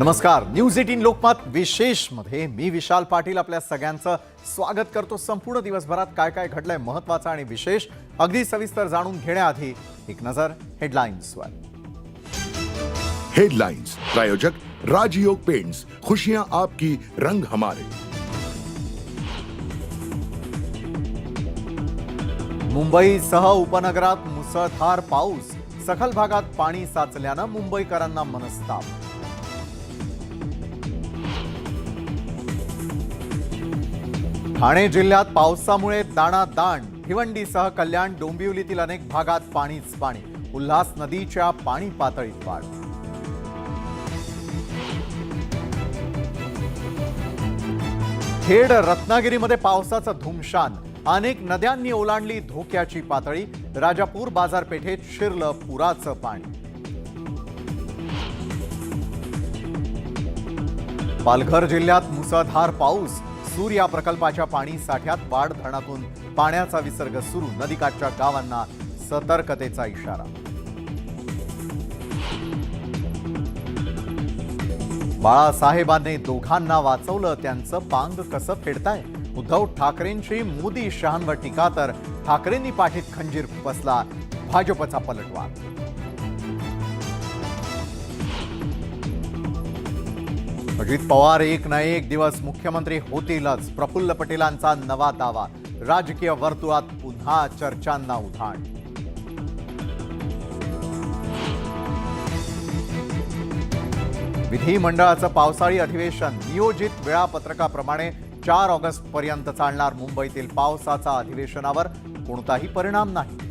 नमस्कार. News eighteen Lokmat विशेषमध्ये मी विशाल पाटील आपल्या सगळ्यांचं स्वागत करतो. संपूर्ण दिवसभरात काय काय घडलंय महत्वाचं आणि विशेष अगदी सविस्तर जाणून घेण्याआधी एक नजर हेडलाईन्सवर. हेडलाइंस प्रायोजक राजयोग पेंट्स खुशियां आपकी रंग हमारे. मुंबईसह उपनगरात मुसळधार पाऊस. सखल भागात पाणी साचल्यानं मुंबईकरांना मनस्ताप. ठाणे जिल्ह्यात पावसामुळे दाणादाण. भिवंडीसह कल्याण डोंबिवलीतील अनेक भागात पाणीच पाणी. उल्हास नदीच्या पाणी पातळीत वाढ. खेड रत्नागिरीमध्ये पावसाचं धुमशान. अनेक नद्यांनी ओलांडली धोक्याची पातळी. राजापूर बाजारपेठेत शिरलं पुराचं पाणी. पालघर जिल्ह्यात मुसळधार पाऊस. सूर्या प्रकल्पाच्या पाणी साठ्यात वाढ धरणातून पाण्याचा विसर्ग सुरू. नदीकाठच्या गावांना सतर्कतेचा इशारा. बाळासाहेबांनी दोघांना वाचवलं. त्यांचं पांग कसं फेडताय? उद्धव ठाकरेंची मोदी शहांवर टीका तर ठाकरेंनी पाठीत खंजीर बसला भाजपचा पलटवार. अजित पवार एक ना एक दिवस मुख्यमंत्री होतीलच. प्रफुल्ल पटेलांचा नवा दावा. राजकीय वर्तुळात पुन्हा चर्चांना उधाण. विधिमंडळाचं पावसाळी अधिवेशन. नियोजित वेळापत्रकाप्रमाणे चार ऑगस्ट पर्यंत चालणार मुंबईतील पावसाचा अधिवेशनावर कोणताही परिणाम नाही.